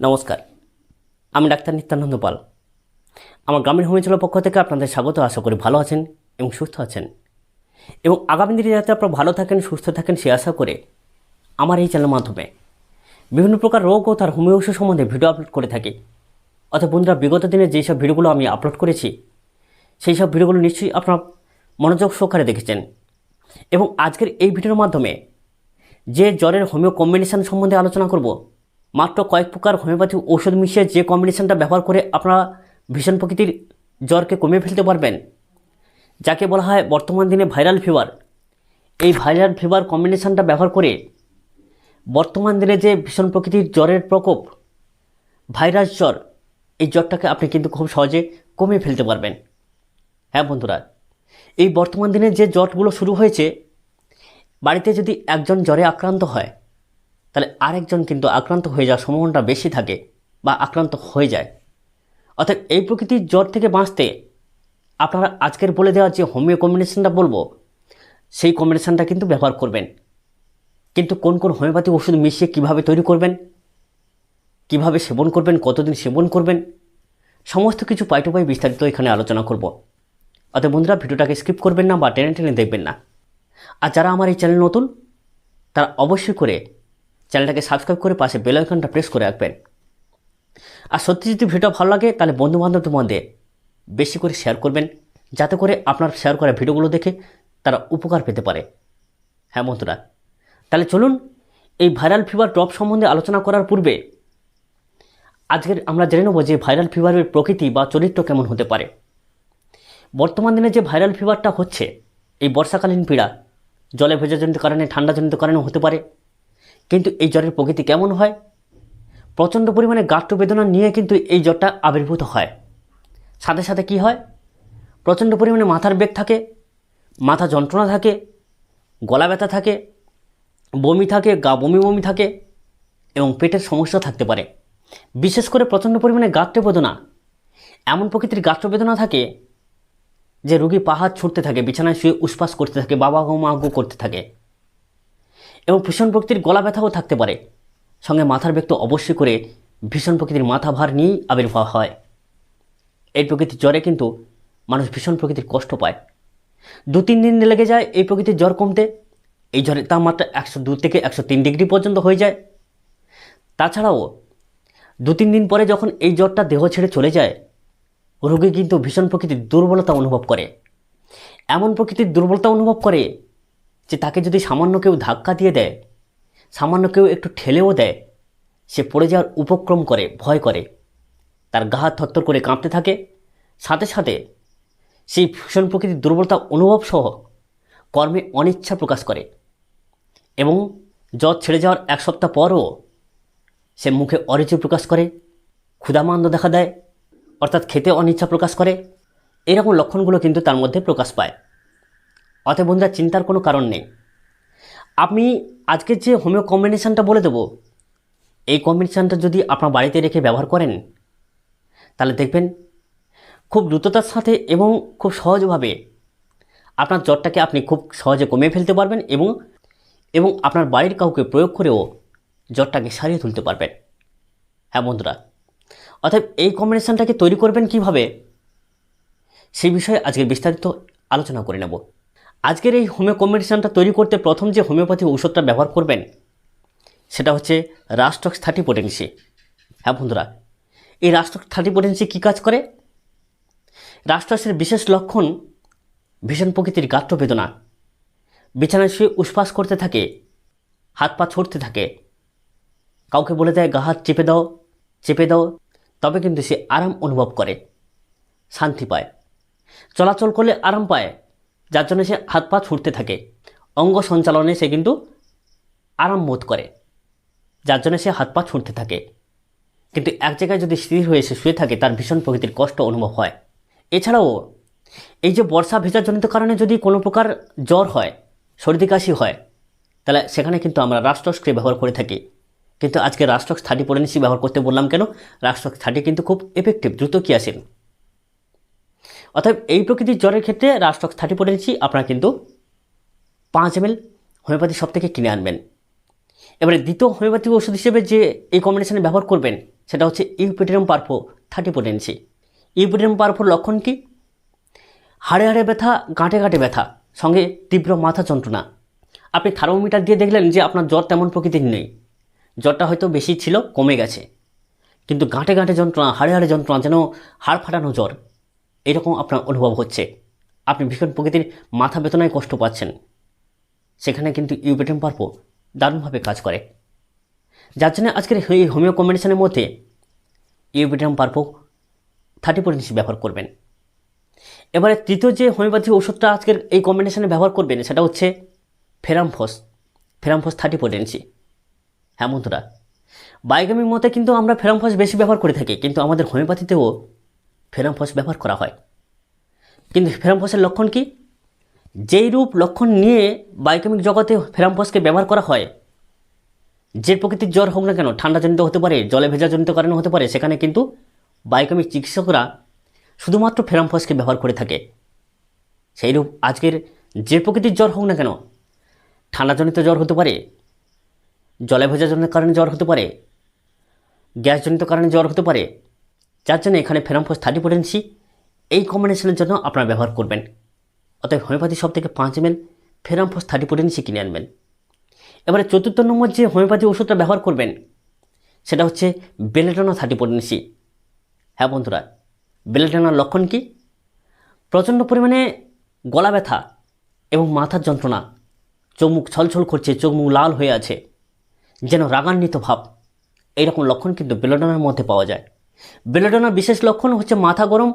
নমস্কার, আমি ডাক্তার নিত্যানন্দ পাল। আমার গ্রামীণ হোমিওপ্যাথির পক্ষ থেকে আপনাদের স্বাগত, আশা করি ভালো আছেন এবং সুস্থ আছেন। এবং আগামী দিনে যাতে আপনারা ভালো থাকেন, সুস্থ থাকেন, সে আশা করে আমার এই চ্যানেলের মাধ্যমে বিভিন্ন প্রকার রোগ ও তার হোমিও সম্বন্ধে ভিডিও আপলোড করে থাকি। অর্থাৎ বন্ধুরা, বিগত দিনে যেই সব ভিডিওগুলো আমি আপলোড করেছি, সেই সব ভিডিওগুলো নিশ্চয়ই আপনারা মনোযোগ সহকারে দেখেছেন। এবং আজকের এই ভিডিওর মাধ্যমে যে জ্বরের হোমিও কম্বিনেশান সম্বন্ধে আলোচনা করব মাত্র কয়েক প্রকার হোমিওপ্যাথি ওষুধ মিশিয়ে যে কম্বিনেশনটা ব্যবহার করে আপনারা ভীষণ প্রকৃতির জ্বরকে কমিয়ে ফেলতে পারবেন, যাকে বলা হয় বর্তমান দিনে ভাইরাল ফিভার এই ভাইরাল ফিভার কম্বিনেশনটা ব্যবহার করে বর্তমান দিনে যে ভীষণ প্রকৃতির জ্বরের প্রকোপ, ভাইরাস জ্বর, এই জ্বরটাকে আপনি কিন্তু খুব সহজে কমিয়ে ফেলতে পারবেন। হ্যাঁ বন্ধুরা, এই বর্তমান দিনে যে জ্বরগুলো শুরু হয়েছে, বাড়িতে যদি একজন জ্বরে আক্রান্ত হয় তাহলে আরেকজন কিন্তু আক্রান্ত হয়ে যাওয়ার সম্ভাবনাটা বেশি থাকে বা আক্রান্ত হয়ে যায়। অর্থাৎ এই প্রকৃতির জ্বর থেকে বাঁচতে আপনারা আজকের বলে দেওয়া যে হোমিও কম্বিনেশনটা বলব, সেই কম্বিনেশনটা কিন্তু ব্যবহার করবেন। কিন্তু কোন কোন হোমিওপ্যাথি ওষুধ মিশিয়ে কীভাবে তৈরি করবেন, কীভাবে সেবন করবেন, কতদিন সেবন করবেন, সমস্ত কিছু পাই পাই বিস্তারিত এখানে আলোচনা করব। অতএব বন্ধুরা, ভিডিওটাকে স্কিপ করবেন না বা টেনে টেনে দেখবেন না। আর যারা আমার এই চ্যানেল নতুন, তারা অবশ্যই করে চ্যানেলটাকে সাবস্ক্রাইব করে পাশে বেল আইকনটা প্রেস করে রাখবেন। আর সত্যি যদি ভিডিও ভালো লাগে, তাহলে বন্ধু বান্ধবদের মধ্যে বেশি করে শেয়ার করবেন, যাতে করে আপনার শেয়ার করা ভিডিওগুলো দেখে তারা উপকার পেতে পারে। হ্যাঁ বন্ধুরা, তাহলে চলুন এই ভাইরাল ফিভার ড্রপ সম্বন্ধে আলোচনা করার পূর্বে আজকের আমরা জেনে নেব যে ভাইরাল ফিভারের প্রকৃতি বা চরিত্র কেমন হতে পারে। বর্তমান দিনে যে ভাইরাল ফিভারটা হচ্ছে, এই বর্ষাকালীন পীড়া, জলে ভেজাজনিত কারণে ঠান্ডাজনিত কারণে হতে পারে। কিন্তু এই জ্বরের প্রকৃতি কেমন হয়? প্রচণ্ড পরিমাণে গাঁট্ট বেদনা নিয়ে কিন্তু এই জ্বরটা আবির্ভূত হয়। সাথে সাথে কি হয়? প্রচণ্ড পরিমাণে মাথার বেগ থাকে, মাথা যন্ত্রণা থাকে, গলা ব্যথা থাকে, বমি থাকে, গা বমি বমি থাকে এবং পেটের সমস্যা থাকতে পারে। বিশেষ করে প্রচণ্ড পরিমাণে গাঁট্ট বেদনা এমন প্রকৃতির গাঁট্ট বেদনা থাকে যে রুগী পাহাড় ছুটতে থাকে, বিছানায় শুয়ে উসপাস করতে থাকে, বাবা গো মা গো করতে থাকে। এবং ভীষণ প্রকৃতির গলা ব্যথাও থাকতে পারে। সঙ্গে মাথার বেগ তো অবশ্যই করে ভীষণ প্রকৃতির মাথা ভার নিয়েই আবির্ভাব হয়। এই প্রকৃতির জ্বরে কিন্তু মানুষ ভীষণ প্রকৃতির কষ্ট পায়। দু তিন দিন লেগে যায় এই প্রকৃতির জ্বর কমতে। এই জ্বরের তাপমাত্রা একশো দু থেকে একশো তিন ডিগ্রি পর্যন্ত হয়ে যায়। তাছাড়াও দু তিন দিন পরে যখন এই জ্বরটা দেহ ছেড়ে চলে যায়, রোগী কিন্তু ভীষণ প্রকৃতির দুর্বলতা অনুভব করে। এমন প্রকৃতির দুর্বলতা অনুভব করে যে তাকে যদি সামান্য কেউ ধাক্কা দিয়ে দেয়, সামান্য কেউ একটু ঠেলেও দেয়, সে পড়ে যাওয়ার উপক্রম করে, ভয় করে। তার গা হাত থরথর করে কাঁপতে থাকে। সাথে সাথে সেই ভীষণ প্রকৃতির দুর্বলতা অনুভব সহ কর্মে অনিচ্ছা প্রকাশ করে এবং জ্বর ছেড়ে যাওয়ার এক সপ্তাহ পরও সে মুখে অরুচি প্রকাশ করে, ক্ষুধামান্দ দেখা দেয়, অর্থাৎ খেতে অনিচ্ছা প্রকাশ করে। এরকম লক্ষণগুলো কিন্তু তার মধ্যে প্রকাশ পায়। অতএব বন্ধুরা, চিন্তার কোনো কারণ নেই। আপনি আজকের যে হোমিও কম্বিনেশানটা বলে দেবো, এই কম্বিনেশানটা যদি আপনার বাড়িতে রেখে ব্যবহার করেন, তাহলে দেখবেন খুব দ্রুততার সাথে এবং খুব সহজভাবে আপনার জ্বরটাকে আপনি খুব সহজে কমিয়ে ফেলতে পারবেন এবং এবং আপনার বাড়ির কাউকে প্রয়োগ করেও জ্বরটাকে সারিয়ে তুলতে পারবেন। হ্যাঁ বন্ধুরা অর্থাৎ এই কম্বিনেশানটাকে তৈরি করবেন কীভাবে, সেই বিষয়ে আজকে বিস্তারিত আলোচনা করে নেব। আজকের এই হোমিও কম্বিনেশানটা তৈরি করতে প্রথম যে হোমিওপ্যাথি ঔষধটা ব্যবহার করবেন, সেটা হচ্ছে রাস্টক্স থার্টি পোটেন্সি। হ্যাঁ বন্ধুরা, এই রাস্টক্স থার্টি পোটেন্সি কী কাজ করে? রাস্টক্সের বিশেষ লক্ষণ ভীষণ প্রকৃতির গাত্র বেদনা বিছানায় শুয়ে উসপাস করতে থাকে, হাত পা ছড়তে থাকে। কাউকে বলে দেয়, গা হাত চেপে দাও চেপে দাও। তবে কিন্তু সে আরাম অনুভব করে, শান্তি পায়। চলাচল করলে আরাম পায়। যার জন্য সে হাত পা ছুটতে থাকে। অঙ্গ সঞ্চালনে সে কিন্তু আরাম বোধ করে, যার জন্য সে হাত পা ছুটতে থাকে। কিন্তু এক জায়গায় যদি স্থির হয়ে সে শুয়ে থাকে, তার ভীষণ প্রকৃতির কষ্ট অনুভব হয়। এছাড়াও, এই যে বর্ষা ভেজাজনিত কারণে যদি কোনো প্রকার জ্বর হয়, সর্দি কাশি হয়, তাহলে সেখানে কিন্তু আমরা রাষ্ট্রস্ক্রে ব্যবহার করে থাকি। কিন্তু আজকে রাষ্ট্রক্স থার্টি পড়েনিসি ব্যবহার করতে বললাম কেন? রাষ্ট্রক্স থার্টি কিন্তু খুব এফেক্টিভ দ্রুত কি আসেন অর্থাৎ এই প্রকৃতির জ্বরের ক্ষেত্রে রাষ্ট্রক্স থার্টি পড়েনিসি আপনারা কিন্তু পাঁচ এম এল হোমিওপ্যাথি সব থেকে কিনে আনবেন। এবারে দ্বিতীয় হোমিওপ্যাথি ওষুধ হিসেবে যে এই কম্বিনেশনে ব্যবহার করবেন, সেটা হচ্ছে ইউপিটেরিয়াম পারফো থার্টি পোটেন্সি ইউপিটেরিয়াম পারফোর লক্ষণ কি? হাড়ে হাড়ে ব্যথা, গাঁটে গাঁটে ব্যথা, সঙ্গে তীব্র মাথা যন্ত্রণা। আপনি থার্মোমিটার দিয়ে দেখলেন যে আপনার জ্বর তেমন প্রকৃতির নেই। জ্বরটা হয়তো বেশি ছিল, কমে গেছে। কিন্তু গাঁটে গাঁটে যন্ত্রণা, হাড়ে হাড়ে যন্ত্রণা, যেন হাড় ফাটানো জ্বর। এরকম আপনার অনুভব হচ্ছে। আপনি ভীষণ প্রকৃতির মাথা বেতনায় কষ্ট পাচ্ছেন। সেখানে কিন্তু ইউবেটেম পারপো দারুণভাবে কাজ করে। যার জন্য আজকের এই হোমিও কম্বিনেশনের মধ্যে ইউবেটাম পারপো থার্টি পয়েন্ট ব্যবহার করবেন। এবারে তৃতীয় যে হোমিওপ্যাথি ওষুধটা আজকের এই কম্বিনেশনে ব্যবহার করবেন, সেটা হচ্ছে ফেরামফস। ফেরামফস থার্টি পোটেন্সি হ্যাঁ বন্ধুরা বায়োকেমিক মতে কিন্তু আমরা ফেরামফস বেশি ব্যবহার করে থাকি, কিন্তু আমাদের হোমিওপ্যাথিতেও ফেরামফস ব্যবহার করা হয়। কিন্তু ফেরামফসের লক্ষণ কি? যেই রূপ লক্ষণ নিয়ে বায়োকেমিক জগতে ফেরামফসকে ব্যবহার করা হয়, যে প্রকৃতির জ্বর হোক না কেন, ঠান্ডাজনিত হতে পারে, জলে ভেজাজনিত কারণে হতে পারে, সেখানে কিন্তু বায়োকেমিক চিকিৎসকরা শুধুমাত্র ফেরামফসকে ব্যবহার করে থাকে। সেইরূপ আজকের যে প্রকৃতির জ্বর হোক না কেন, ঠান্ডাজনিত জ্বর হতে পারে, জলে ভেজাজনিত কারণে জ্বর হতে পারে, গ্যাসজনিত কারণে জ্বর হতে পারে যার জন্য এখানে ফেরামফস থার্টি পোটেন্সি এই কম্বিনেশনের জন্য আপনারা ব্যবহার করবেন। অতএব হোমিওপ্যাথি সব থেকে পাঁচ এমএল ফেরামফস থার্টি পোটেন্সি কিনে আনবেন। এবারে চতুর্থ নম্বর যে হোমিওপ্যাথি ওষুধটা ব্যবহার করবেন, সেটা হচ্ছে বেলেটনা থার্টি পোটেন্সি হ্যাঁ বন্ধুরা বেলেটনার লক্ষণ কি? প্রচণ্ড পরিমাণে গলা ব্যথা এবং মাথার যন্ত্রণা, চোখ মুখ ছলছল করছে, চোখ মুখ লাল হয়ে আছে, যেন রাগান্বিত ভাব। এইরকম লক্ষণ কিন্তু বেলোডোনার মধ্যে পাওয়া যায়। বেলোডোনার বিশেষ লক্ষণ হচ্ছে মাথা গরম,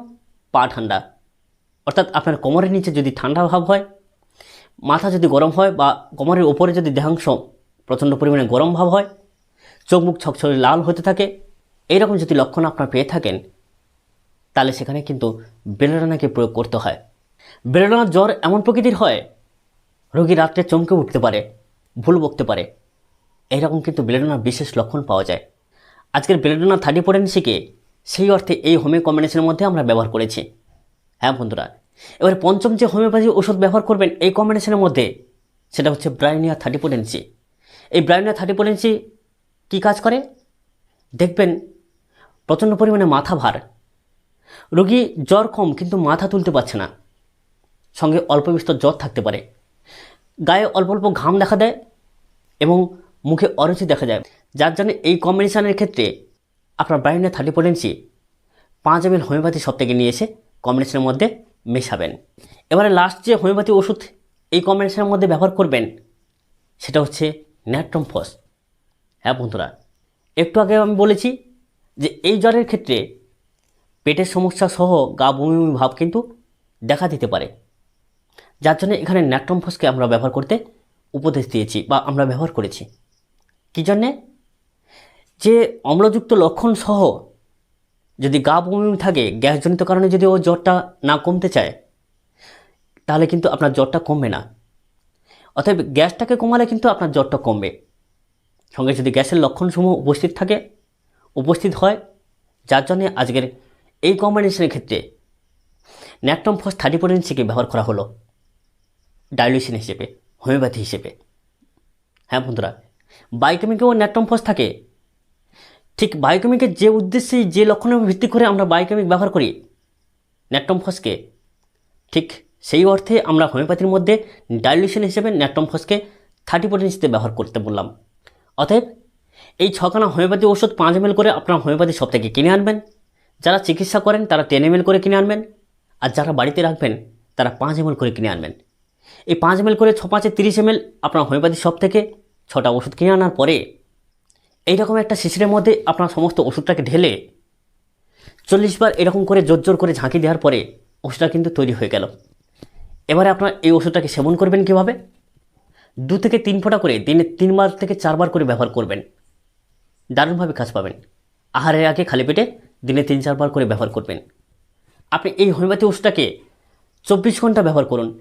পা ঠান্ডা। অর্থাৎ আপনার কোমরের নিচে যদি ঠান্ডা ভাব হয়, মাথা যদি গরম হয় বা কোমরের ওপরে যদি দেহাংশ প্রচণ্ড পরিমাণে গরম ভাব হয়, চোখ মুখ ছকছকে লাল হতে থাকে, এইরকম যদি লক্ষণ আপনার পেয়ে থাকেন, তাহলে সেখানে কিন্তু বেলোডোনাকে প্রয়োগ করতে হয়। বেলোডোনার জ্বর এমন প্রকৃতির হয়, রোগী রাত্রে চমকে উঠতে পারে, ভুল বকতে পারে। এইরকম কিন্তু বেলেডোনার বিশেষ লক্ষণ পাওয়া যায়। আজকের বেলেডোনা থার্টি পোটেন্সিকে সেই অর্থে এই হোমিও কম্বিনেশনের মধ্যে আমরা ব্যবহার করেছি। হ্যাঁ বন্ধুরা, এবারে পঞ্চম যে হোমিওপ্যাথি ওষুধ ব্যবহার করবেন এই কম্বিনেশনের মধ্যে, সেটা হচ্ছে ব্রাইনিয়া থার্টি পোটেন্সি এই ব্রাইনিয়া থার্টি পোটেন্সি কী কাজ করে? দেখবেন প্রচণ্ড পরিমাণে মাথা ভার। রোগী জ্বর কম, কিন্তু মাথা তুলতে পারছে না। সঙ্গে অল্প বিস্তর জ্বর থাকতে পারে। গায়ে অল্প অল্প ঘাম দেখা দেয় এবং মুখে অরুচি দেখা যায় যার জন্য এই কম্বিনেশনের ক্ষেত্রে আপনার ব্রাইনের থার্টি পোটেন্সি পাঁচ এম এল হোমিওপ্যাথি সব থেকে নিয়ে এসে কম্বিনেশনের মধ্যে মেশাবেন। এবারে লাস্ট যে হোমিওপ্যাথি ওষুধ এই কম্বিনেশনের মধ্যে ব্যবহার করবেন, সেটা হচ্ছে ন্যাট্রমফস হ্যাঁ বন্ধুরা, একটু আগে আমি বলেছি যে এই জ্বরের ক্ষেত্রে পেটের সমস্যা সহ গা বমি বমি ভাব কিন্তু দেখা দিতে পারে। যার জন্য এখানে ন্যাট্রমফসকে আমরা ব্যবহার করতে উপদেশ দিয়েছি বা আমরা ব্যবহার করেছি। কী জন্যে? যে অম্লযুক্ত লক্ষণ সহ যদি গা বমি থাকে, গ্যাসজনিত কারণে যদি ও জ্বরটা না কমতে চায়, তাহলে কিন্তু আপনার জ্বরটা কমবে না। অতএব গ্যাসটাকে কমালে কিন্তু আপনার জ্বরটা কমবে। সঙ্গে যদি গ্যাসের লক্ষণসমূহ উপস্থিত থাকে, উপস্থিত হয়, যার জন্যে আজকের এই কম্বিনেশনের ক্ষেত্রে ন্যাট্রম ফস থার্টি পোটেন্সিকে ব্যবহার করা হলো ডাইলিউশন হিসেবে, হোমিওপ্যাথি হিসেবে। হ্যাঁ বন্ধুরা বায়োকেমিকেও ন্যাট্রম ফস থাকে ঠিক বায়োকেমিকের যে উদ্দেশ্যে যে লক্ষণের ভিত্তি করে আমরা বায়োকেমিক ব্যবহার করি ন্যাট্রম ফসকে ঠিক সেই অর্থে আমরা হোমিওপ্যাথির মধ্যে ডাইলিউশন হিসেবে ন্যাট্রম ফসকে থার্টি পোটেন্সিতে ব্যবহার করতে বললাম। অতএব এই ছখানা হোমিওপ্যাথি ওষুধ পাঁচ এম করে আপনার হোমিওপ্যাথি সব থেকে কিনে আনবেন। যারা চিকিৎসা করেন, তারা টেন এম করে কিনে আনবেন। আর যারা বাড়িতে রাখবেন, তারা পাঁচ এম করে কিনে আনবেন। এই পাঁচ এম করে ছ পাঁচে তিরিশ এম আপনার হোমিওপ্যাথি সব থেকে ছটা ওষুধ কিনে আনার পরে এইরকম একটা শিশিরের মধ্যে আপনার সমস্ত ওষুধটাকে ঢেলে চল্লিশ বার এরকম করে জোর জোর করে ঝাঁকি দেওয়ার পরে ওষুধটা কিন্তু তৈরি হয়ে গেল। এবারে আপনার এই ওষুধটাকে সেবন করবেন কীভাবে? দু থেকে তিন ফোঁটা করে দিনে তিনবার থেকে চারবার করে ব্যবহার করবেন। দারুণভাবে কাজ পাবেন। আহারের আগে খালি পেটে দিনে তিন চারবার করে ব্যবহার করবেন। আপনি এই হোমিওপ্যাথি ওষুধটাকে চব্বিশ ঘণ্টা ব্যবহার করুন।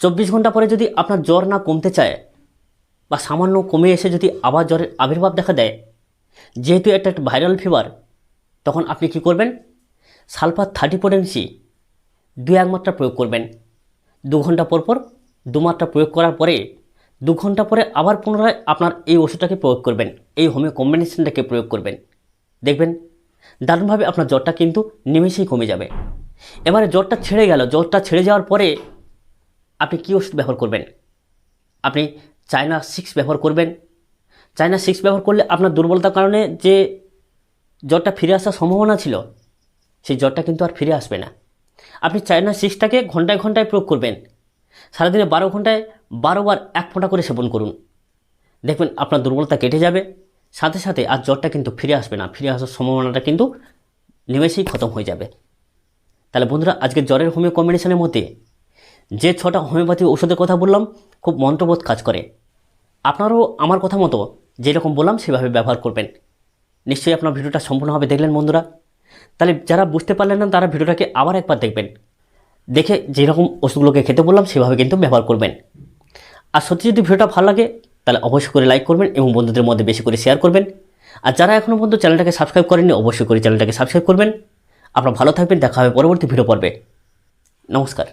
চব্বিশ ঘণ্টা পরে যদি আপনার জ্বর না কমতে চায় বা সামান্য কমে এসে যদি আবার জ্বরের আবির্ভাব দেখা দেয়, যেহেতু এটা একটা ভাইরাল ফিভার তখন আপনি কি করবেন? সালফার থার্টি পোটেন্সি দু এক মাত্রা প্রয়োগ করবেন। দু ঘণ্টা পর পর দু মাত্রা প্রয়োগ করার পরে দু ঘণ্টা পরে আবার পুনরায় আপনার এই ওষুধটাকে প্রয়োগ করবেন, এই হোমিও কম্বিনেশনটাকে প্রয়োগ করবেন। দেখবেন, দারুণভাবে আপনার জ্বরটা কিন্তু নিমেষেই কমে যাবে। এবারে জ্বরটা ছেড়ে গেল, জ্বরটা ছেড়ে যাওয়ার পরে আপনি কী ওষুধ ব্যবহার করবেন? আপনি চায়না সিক্স ব্যবহার করবেন। চায়না সিক্স ব্যবহার করলে আপনার দুর্বলতার কারণে যে জ্বরটা ফিরে আসার সম্ভাবনা ছিল, সেই জ্বরটা কিন্তু আর ফিরে আসবে না। আপনি চায়না সিক্সটাকে ঘন্টায় ঘন্টায় প্রয়োগ করবেন। সারাদিনে বারো ঘন্টায় বারোবার এক ফোঁটা করে সেবন করুন। দেখবেন আপনার দুর্বলতা কেটে যাবে। সাথে সাথে আর জ্বরটা কিন্তু ফিরে আসবে না। ফিরে আসার সম্ভাবনাটা কিন্তু নিমেষেই খতম হয়ে যাবে। তাহলে বন্ধুরা আজকে জ্বরের হোমিও কম্বিনেশনের মধ্যে যে ছটা হোমিওপ্যাথি ওষুধের কথা বললাম, খুব মন্ত্রবোধ কাজ করে। আপনারাও আমার কথা মতো যেরকম বললাম, সেভাবে ব্যবহার করবেন। নিশ্চয়ই আপনার ভিডিওটা সম্পূর্ণভাবে দেখলেন বন্ধুরা। তাহলে যারা বুঝতে পারলেন না, তারা ভিডিওটাকে আবার একবার দেখবেন। দেখে যেরকম ওষুধগুলোকে খেতে বললাম, সেভাবে কিন্তু ব্যবহার করবেন। আর সত্যি যদি ভিডিওটা ভালো লাগে, তাহলে অবশ্যই করে লাইক করবেন এবং বন্ধুদের মধ্যে বেশি করে শেয়ার করবেন। আর যারা এখনও পর্যন্ত চ্যানেলটাকে সাবস্ক্রাইব করেননি, অবশ্যই করে চ্যানেলটাকে সাবস্ক্রাইব করবেন। আপনারা ভালো থাকবেন, দেখা হবে পরবর্তী ভিডিও পর্বে। নমস্কার।